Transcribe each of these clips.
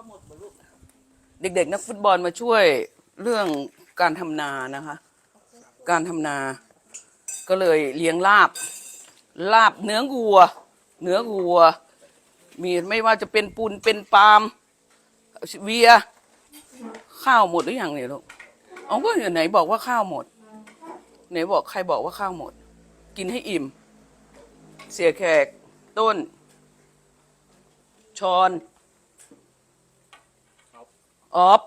เขาหมดบลูกเด็กๆนักฟุตบอลมาช่วยเรื่องการทำนานะคะ การทำนา ก็เลยเลี้ยงลาบ ลาบเนื้อวัว เนื้อวัว มีไม่ว่าจะเป็นปูนเป็นปาล์มเวีย ข้าวหมดหรือยังเนี่ยลูกเอาก็ไหนบอกว่าข้าวหมด ไหนบอกใครบอกว่าข้าวหมด กินให้อิ่ม เสียแขกต้น ชอน ออฟ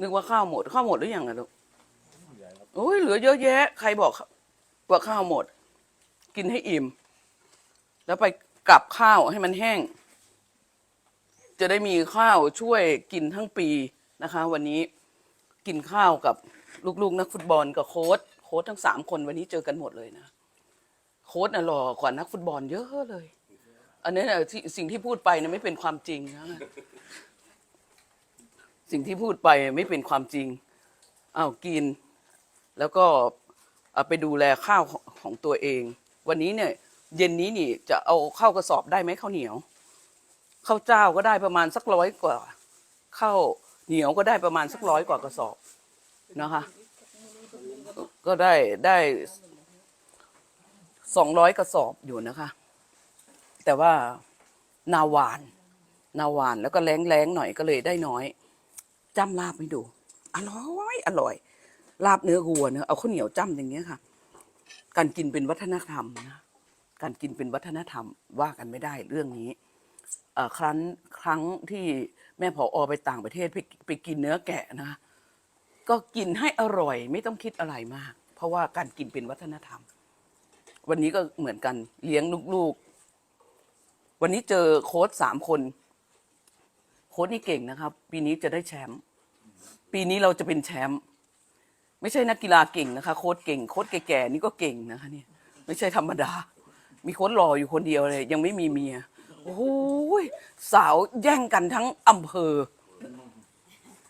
นึกว่าข้าวหมด ข้าวหมดหรือยังอะลูกโอ้ยเหลือเยอะแยะ ใครบอกว่าข้าวหมด กินให้อิ่ม แล้วไปกลับข้าวให้มันแห้ง จะได้มีข้าวช่วยกินทั้งปีนะคะ วันนี้กินข้าวกับลูกๆ นักฟุตบอลกับโค้ชโค้ชทั้งสามคนวันนี้เจอกันหมดเลยนะ โค้ชน่ะหล่อกว่านักฟุตบอลเยอะเลย อันนี้น่ะที่สิ่งที่พูดไปนะไม่เป็นความจริงนะ สิ่งที่พูดไปไม่เป็นความจริงอ้าวกิน แล้วก็ไปดูแลข้าวของตัวเอง วันนี้เนี่ย เย็นนี้นี่จะเอาเข้าวกระสอบได้ไหมข้าวเหนียวข้าวเจ้าก็ได้ประมาณสักร้อยกว่าข้าวเหนียวก็ได้ประมาณสักร้อยกว่ากระสอบนะคะ ก็ได้ได้สองร้อยกระสอบอยู่นะคะ แต่ว่านาหวาน นาหวานแล้วก็แรงแรงๆหน่อยก็เลยได้น้อย จ้ำลาบให้ดู อร่อยอร่อย ลาบเนื้อวัวเนื้อเอาข้าวเหนียวจ้ำอย่างเงี้ยค่ะ การกินเป็นวัฒนธรรมนะ การกินเป็นวัฒนธรรมว่ากันไม่ได้เรื่องนี้ครั้นครั้งที่แม่ผออไปต่างประเทศไปไปกินเนื้อแกะนะ ก็กินให้อร่อยไม่ต้องคิดอะไรมาก เพราะว่าการกินเป็นวัฒนธรรม วันนี้ก็เหมือนกันเลี้ยงลูกๆ วันนี้เจอโค้ชสามคน โค้ชนี่เก่งนะครับ ปีนี้จะได้แชมป์ ปีนี้เราจะเป็นแชมป์ไม่ใช่นักกีฬาเก่งนะคะ โค้ชเก่ง โค้ชแก่ๆนี่ก็เก่งนะคะเนี่ยไม่ใช่ธรรมดา มีโค้ชหล่ออยู่คนเดียวเลย ยังไม่มีเมียโอ้โหสาวแย่งกันทั้งอำเภอ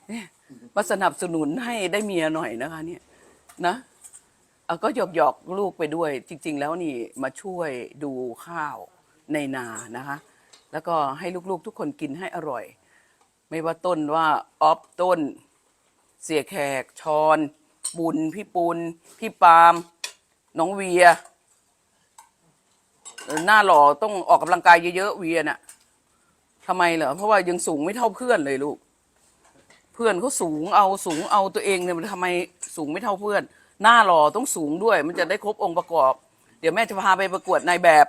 เนี่ยมาสนับสนุนให้ได้เมียหน่อยนะคะ เนี่ย นะเอาก็หยอกหยอกลูกไปด้วย จริง ๆ แล้วนี่มาช่วยดูข้าวในนานะคะ แล้วก็ให้ลูกๆทุกคนกินให้อร่อย ไม่ว่าต้นว่าออฟต้น เสียแขกชอนบุญพี่ปุณพี่ปาล์มน้องเวีย หน้าหล่อต้องออกกำลังกายเยอะๆเวียน่ะทำไมเหรอเพราะว่ายังสูงไม่เท่าเพื่อนเลยลูก เพื่อนเขาสูงเอาสูงเอาตัวเองเนี่ยทำไมสูงไม่เท่าเพื่อน หน้าหล่อต้องสูงด้วย มันจะได้ครบองค์ประกอบ เดี๋ยวแม่จะพาไปประกวดนายแบบ